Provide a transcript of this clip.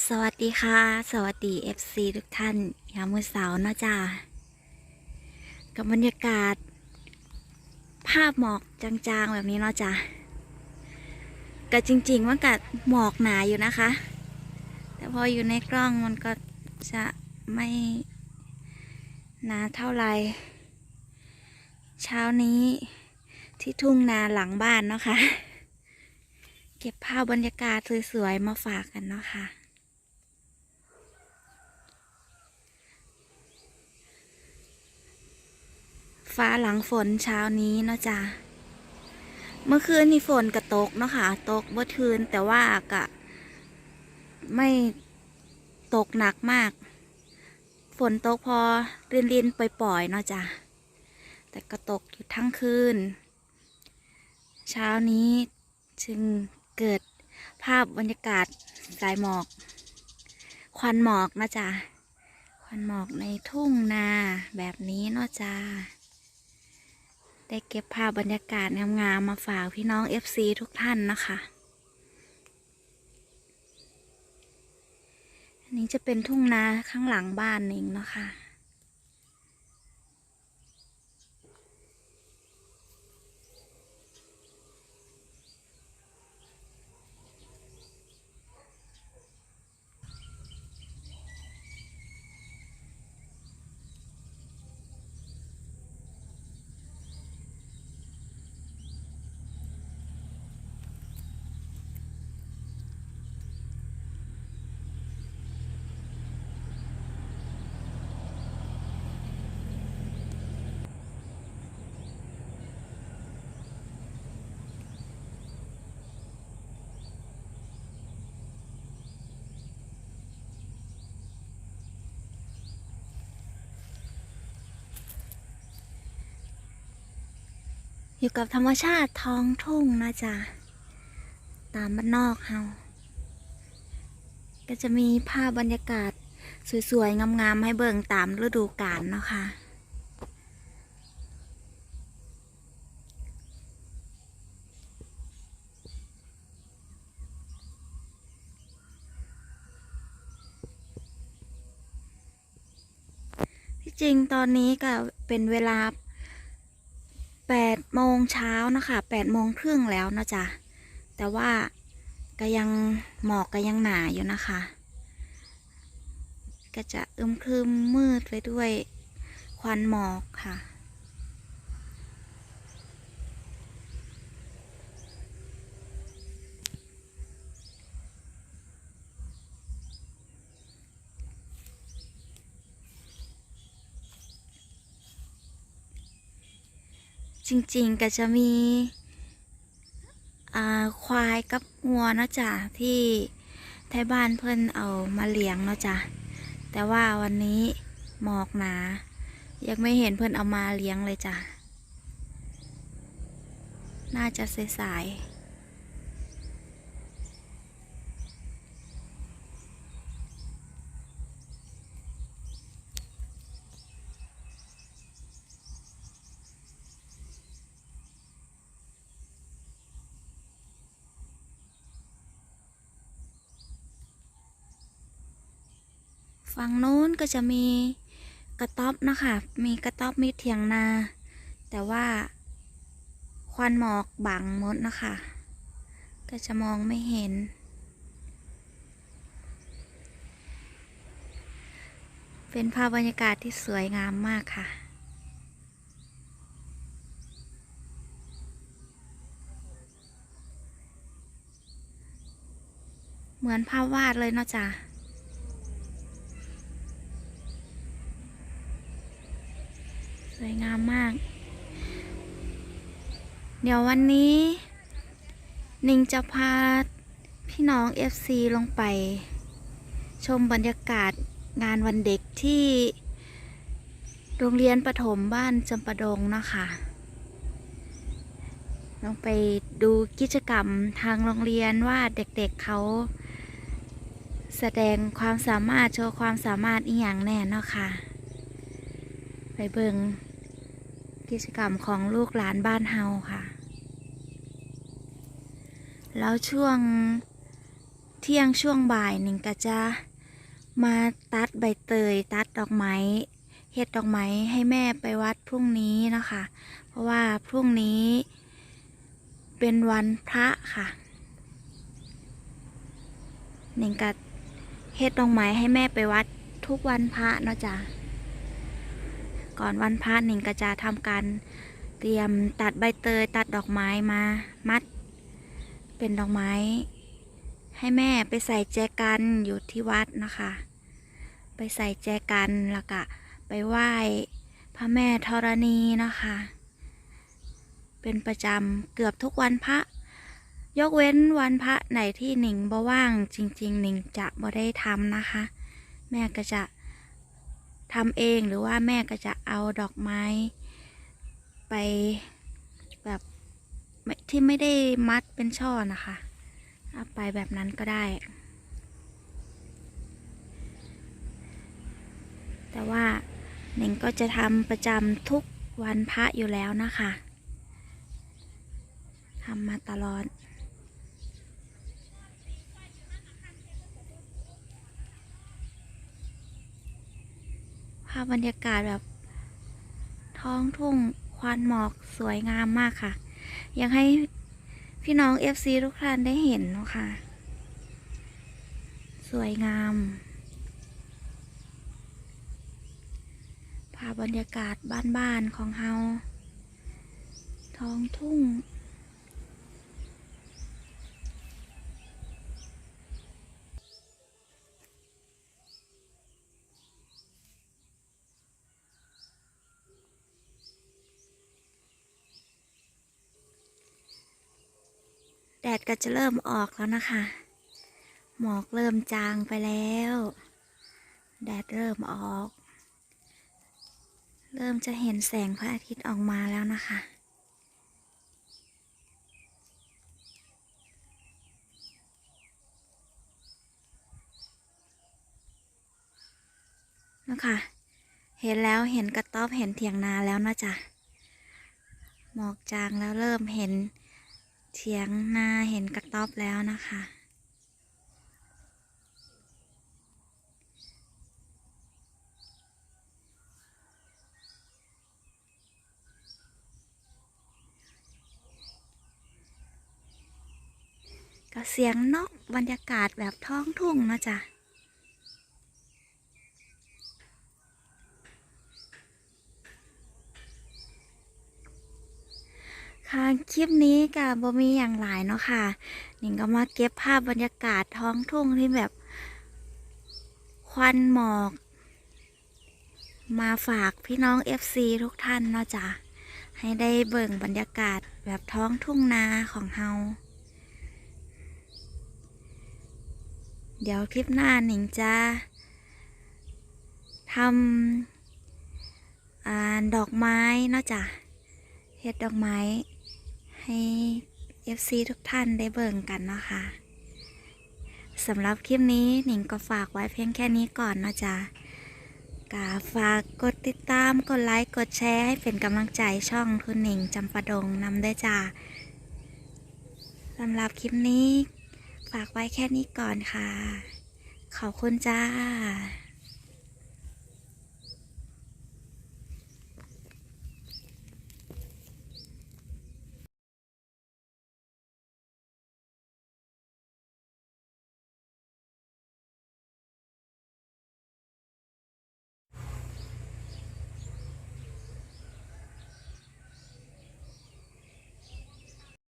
สวัสดีค่ะ สวัสดี FC ทุกท่านยามมือเสาร์เนาะจ้ากับบรรยากาศ ภาพหมอกจางๆแบบนี้เนาะจ้าก็จริงๆมันกัหมอกหนาอยู่นะคะ แต่พออยู่ในกล้องมันก็จะไม่หนาเท่าไหร่เช้านี้ที่ทุ่งนาหลังบ้านเนาะคะเก็บภาพบรรยากาศสวยๆมาฝากกันเนาะค่ะ ฟ้าหลังฝนเช้านี้เนาะจ้ะ เมื่อคืนนี่ฝนกระตกเนาะค่ะ ตกเมื่อคืนแต่ว่ากะไม่ตกหนักมาก ฝนตกพอรินรินๆปล่อยๆเนาะจ้ะ แต่ก็ตกอยู่ทั้งคืน เช้านี้จึงเกิดภาพบรรยากาศสายหมอก ควันหมอกนะจ๊ะควันหมอกในทุ่งนาแบบนี้เนาะจ้า ได้เก็บภาพบรรยากาศงามๆมาฝากพี่น้อง FC ทุกท่านนะคะ อันนี้จะเป็นทุ่งนาข้างหลังบ้านเองนะคะ อยู่กับธรรมชาติท้องทุ่งนะจ๊ะ ตามบ้านนอกเฮา ก็จะมีภาพบรรยากาศสวยๆ งามๆ ให้เบิ่งตามฤดูกาลเนาะค่ะ ที่จริงตอนนี้ก็เป็นเวลา แปดโมงเช้านะคะแปดโมงครึ่งแล้วนะจ๊ะ แต่ว่าก็ยังหมอกก็ยังหนาอยู่นะคะ ก็จะอึมครึมมืดไปด้วยควันหมอกค่ะ จริงๆก็จะมีควายกับงัวเนาะจ้ะที่ไทยบ้านเพื่อนเอามาเลี้ยงเนาะจ้ะแต่ว่าวันนี้หมอกหนา ยังไม่เห็นเพื่อนเอามาเลี้ยงเลยจ้ะน่าจะสายๆ ฝั่งโน้นก็จะมีกระต๊อบนะคะ มีกระต๊อบมีเถียงนา แต่ว่าควันหมอกบังมดนะคะ ก็จะมองไม่เห็น เป็นภาพบรรยากาศที่สวยงามมากค่ะเหมือนภาพวาดเลยเนาะจ๊ะ วยงามมาก เดี๋ยววันนี้ นิงจะพาพี่น้อง FC ลงไป ชมบรรยากาศงานวันเด็กที่โรงเรียนประถมบ้านจำปาดงนะคะลงไปดูกิจกรรมทางโรงเรียนว่าเด็กๆเเขาแสดงความสามารถโชว์ความสามารถอีหยังแน่เนาะค่ะ ไปเบิง กิจกรรมของลูกหลานบ้านเฮาค่ะ แล้วช่วงเที่ยงช่วงบ่ายหนึ่งก็จะมาตัดใบเตย ตัดดอกไม้เฮ็ดดอกไม้ให้แม่ไปวัดพรุ่งนี้นะคะ เพราะว่าพรุ่งนี้เป็นวันพระค่ะหนิงก็เฮ็ดดอกไม้ให้แม่ไปวัดทุกวันพระเนาะจ๊ะ ก่อนวันพระหนิงก็จะทำการเตรียมตัดใบเตยตัดดอกไม้มามัด เป็นดอกไม้ ให้แม่ไปใส่แจกันอยู่ที่วัดนะคะ ไปใส่แจกันแล้วก็ไปไหว้พระแม่ธรณีนะคะ เป็นประจำเกือบทุกวันพระ ยกเว้นวันพระไหนที่หนิงบ่ว่างจริง ๆ หนิงจะบ่ได้ทำนะคะ แม่ก็จะ ทำเองหรือว่าแม่ก็จะเอาดอกไม้ไปแบบที่ไม่ได้มัดเป็นช่อนะคะเอาไปแบบนั้นก็ได้ แต่ว่าหนิงก็จะทำประจำทุกวันพระอยู่แล้วนะคะทำมาตลอด ภาพ บรรยากาศแบบ ท้องทุ่งควันหมอกสวยงามมากค่ะ อยากให้พี่น้อง FC ทุกท่านได้เห็นนะคะสวยงาม ภาพบรรยากาศบ้านๆของเฮาท้องทุ่ง แดดก็จะเริ่มออกแล้วนะคะ หมอกเริ่มจางไปแล้ว แดดเริ่มออก เริ่มจะเห็นแสงพระอาทิตย์ออกมาแล้วนะคะนะคะ เห็นแล้วเห็นกระต๊อบเห็นเถียงนาแล้วนะจ๊ะ หมอกจางแล้วเริ่มเห็น เถียงนาเห็นกระต๊อบแล้วนะคะ ก็เสียงนกบรรยากาศแบบท้องทุ่งนะจ๊ะ ค่ะคลิปนี้กับบมีอย่างหลายเนาะค่ะหนิงก็มาเก็บภาพบรรยากาศท้องทุ่งที่แบบ ควันหมอก มาฝากพี่น้อง FC ทุกท่านเนาะจ้ะให้ได้เบิ่งบรรยากาศแบบท้องทุ่งนาของเฮาเดี๋ยวคลิปหน้าหนิงจะทำอดอกไม้เนาะจ้ะเฮ็ดดอกไม้ ให้ FC ทุกท่านได้เบิ่งกันเนาะค่ะสำหรับคลิปนี้หนิงก็ฝากไว้เพียงแค่นี้ก่อนนะจ๊ะกาฝากกดติดตาม กดไลค์ กดแชร์ให้เป็นกำลังใจช่องทุนหนิงจำปาดงนำด้วยจ้าสำหรับคลิปนี้ ฝากไว้แค่นี้ก่อนค่ะ ขอบคุณจ้า